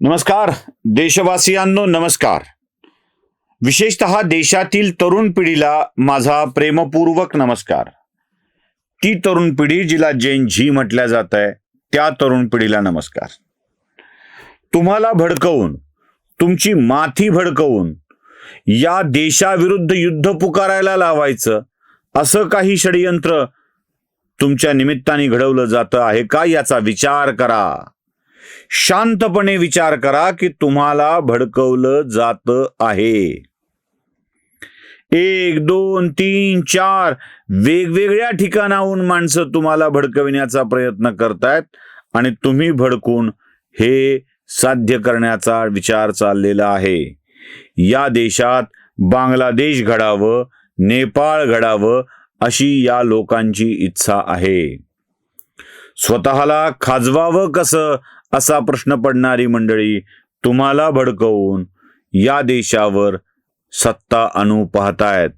नमस्कार देशवासियांनो नमस्कार. विशेषतः देशातील तरुण पिढीला माझा प्रेमपूर्वक नमस्कार. ती तरुण पिढी जिला जैन झी म्हटल्या जात आहे त्या तरुण पिढीला नमस्कार. तुम्हाला भडकवून तुमची माथी भडकवून या देशाविरुद्ध युद्ध पुकारायला लावायचं असं काही षडयंत्र तुमच्या निमित्ताने घडवलं जातं आहे का याचा विचार करा. शांतपणे विचार करा की तुम्हाला भडकवलं जात आहे. एक दोन तीन चार वेगवेगळ्या ठिकाणाहून माणसं तुम्हाला भडकविण्याचा प्रयत्न करतायत आणि तुम्ही भडकून हे साध्य करण्याचा विचार चाललेला आहे. या देशात बांगलादेश घडावं नेपाळ घडावं अशी या लोकांची इच्छा आहे. स्वतःला खाजवावं कसं? असा प्रश्न पडणारी मंडळी तुम्हाला भडकवून या देशावर सत्ता आणू पाहतायत.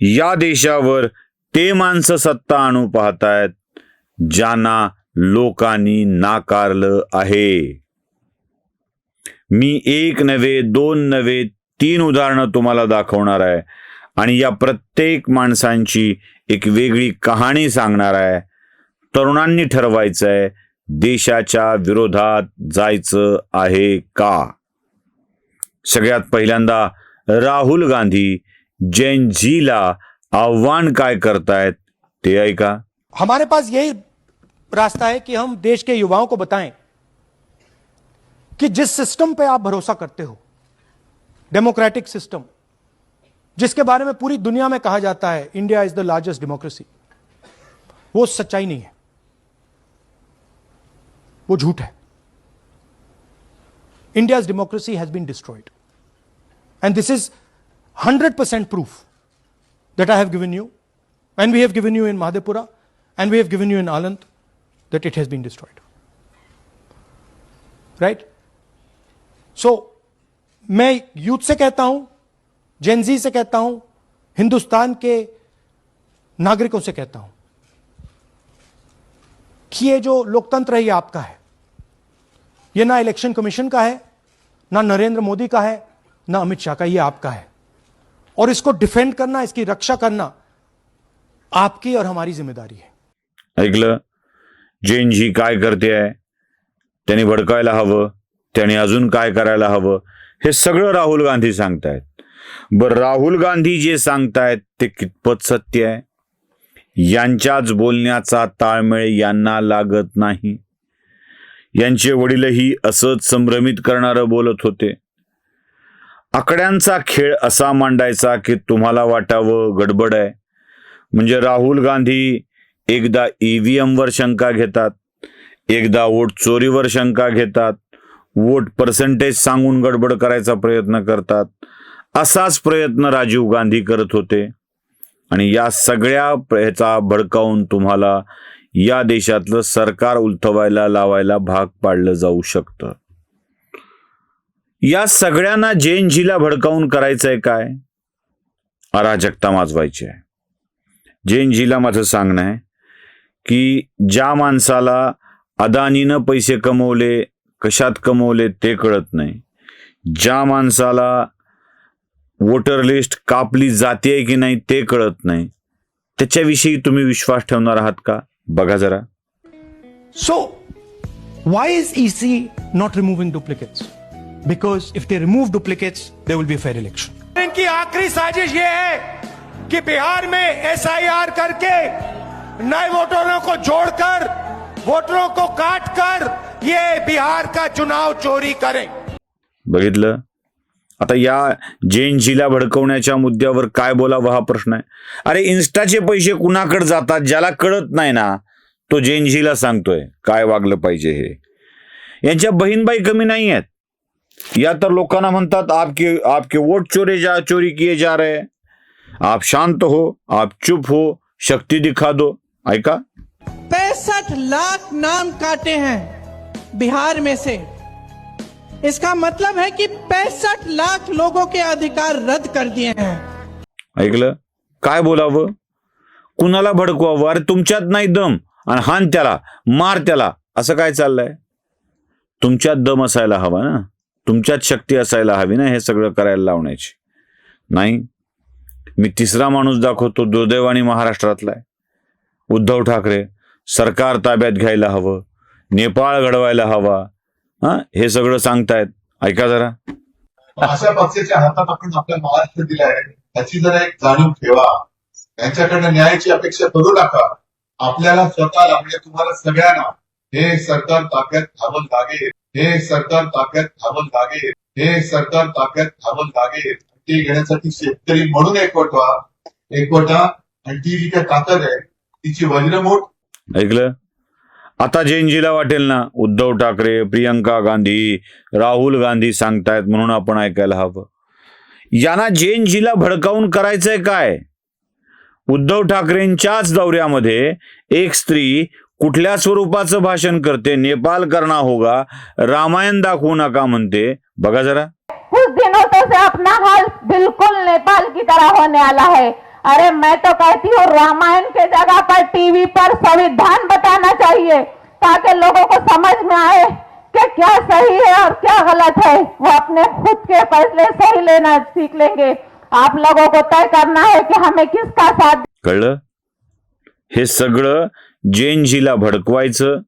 या देशावर ते माणसं सत्ता आणू पाहतायत ज्यांना लोकांनी नाकारलं आहे. मी एक नव्हे दोन नव्हे तीन उदाहरणं तुम्हाला दाखवणार आहे आणि या प्रत्येक माणसांची एक वेगळी कहाणी सांगणार आहे. तरुणांनी ठरवायचं आहे देशाच्या विरोधात जायचं आहे का? सगळ्यात पहिल्यांदा राहुल गांधी जैन झीला आव्हान काय करतायत ते ऐका. हमारे पास यही रास्ता है कि हम देश के युवाओं को बताएँ कि जिस सिस्टम पे आप भरोसा करते हो डेमोक्रेटिक सिस्टम जिसके बारे में पूरी दुनिया में कहा जाता है India is the largest democracy वो सच्चाई नहीं है। वो झूठ है। India democracy has been destroyed and this is hundred percent proof that I have given you and we have given you in Mahadevapura and we have given you in Aland that it has been destroyed right so मैं youth से कहता हूँ Gen Z से कहता हूँ, हिंदुस्तान के नागरिकों से कहता हूँ कि ये जो लोकतंत्र है, ये आपका है। ये ना इलेक्शन कमीशन का है ना नरेंद्र मोदी का है ना अमित शाह का ये आपका है। और इसको डिफेंड करना इसकी रक्षा करना आपकी और हमारी जिम्मेदारी है। ऐकलं? जैन जी काय करते आहे? त्यांनी भडकायला हवं त्याने अजून काय करायला हवं? हे सगळं राहुल गांधी सांगतायत. बर राहुल गांधी जे सांगतायत ते कितपत सत्य आहे? यांच्याच बोलण्याचा ताळमेळ यांना लागत नाही. यांचे वडीलही असंच संभ्रमित करणारं बोलत होते. आकड्यांचा खेळ असा मांडायचा की तुम्हाला वाटावं गडबड आहे. म्हणजे राहुल गांधी एकदा ईव्हीएम वर शंका घेतात एकदा वोट चोरीवर शंका घेतात वोट पर्सेंटेज सांगून गडबड करायचा प्रयत्न करतात. असाच प्रयत्न राजीव गांधी करत होते. आणि या सगळ्या ह्याचा भडकावून तुम्हाला या देशातलं सरकार उलथवायला लावायला भाग पाडलं जाऊ शकतं. या सगळ्यांना जैन भडकावून करायचंय काय? अराजकता माजवायची आहे. जैन माझं सांगणं आहे की ज्या माणसाला अदानीनं पैसे कमवले कशात कमवले ते कळत नाही. ज्या माणसाला वोटर लिस्ट कापली जाते की नाही ते कळत नाही. त्याच्याविषयी तुम्ही विश्वास ठेवणार आहात का? बघा जरा So, why is EC not removing duplicates? Because if they remove duplicates, there will be a fair election. इनकी आखिरी साजिश ये है कि बिहार में एसआईआर करके नए वोटरों को जोड़कर वोटरों को काट कर ये बिहार का चुनाव चोरी करें बघितलं आता या जैन झीला भडकवण्याच्या मुद्द्यावर काय बोलावं हा प्रश्न आहे. अरे इन्स्टाचे पैसे कुणाकडे जातात ज्याला कळत नाही ना तो जैन झीला सांगतोय काय वागलं पाहिजे हे. यांच्या बहीणबाई कमी नाही आहेत. या तर लोकांना म्हणतात आपके आपके वोट चोरे जा चोरी किए जा रहे आप शांत हो आप चुप हो शक्ति दिखा दो. ऐका. पैसठ लाख नाम काटे हैं बिहार में से। इसका मतलब है कि पैंसठ लाख लोगों के अधिकार रद्द कर दिए हैं। ऐकलं? काय बोलावं? कुणाला भडकवावं? अरे तुमच्यात नाही दम. आणि हान त्याला मार त्याला. असं काय चाललंय? तुमच्यात दम असायला हवा ना. तुमच्यात शक्ती असायला हवी ना हे सगळं करायला लावण्याची. नाही? मी तिसरा माणूस दाखवतो दुर्दैवानी महाराष्ट्रातला आहे. उद्धव ठाकरे सरकार ताब्यात घ्यायला हवं. नेपाळ घडवायला हवा. हा? हे सगळं सांगतायत. ऐका जरा. अशा पक्षाच्या हातात आपण आपला महाराष्ट्र दिलाय त्याची जरा एक जाणीव ठेवा. त्यांच्याकडनं न्यायाची अपेक्षा करू नका. आपल्याला स्वतःला म्हणजे तुम्हाला सगळ्यांना. हे सरकार ताब्यात घ्यावं लागेल. हे सरकार ताब्यात घ्यावं लागेल. हे सरकार ताब्यात घ्यावं लागेल. ते घेण्यासाठी शेतकरी म्हणून एकवट व्हा एकवटा आणि ती जी काही ताकद आहे तिची वज्रमूठ. ऐकलं? आता जैनजीला वाटेल ना उद्धव ठाकरे प्रियंका गांधी राहुल गांधी सांगतायत म्हणून आपण ऐकायला हवं. यांना जैनजीला भडकावून करायचंय काय? उद्धव ठाकरेंच्याच दौऱ्यामध्ये एक स्त्री कुठल्या स्वरूपाचं भाषण करते नेपाल करना होगा रामायण दाखवू नका म्हणते. बघा जरा. कुछ दिनों से अपना हाल बिल्कुल नेपाल की तरह होने आला है। अरे मैं तो कहती हूँ रामायण के जगह पर टीवी पर संविधान बताना चाहिए ताकि लोगों को समझ में आए कि क्या सही है और क्या गलत है। वो अपने खुद के फैसले सही लेना सीख लेंगे। आप लोगों को तय करना है कि हमें किसका साथ कळलं? हे सगळं जैनजीला भडकवायचं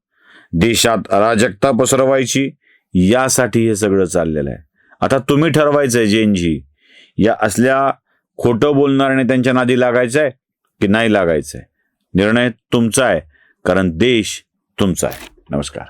देशात अराजकता पसरवायची यासाठी हे सगळं चाललेलं आहे. आता तुम्ही ठरवायचंय जैनजी या असल्या खोटं बोलणाऱ्याने त्यांच्या नादी आहे की नाही लागायचं आहे निर्णय तुमचा आहे कारण देश तुमचा आहे. नमस्कार.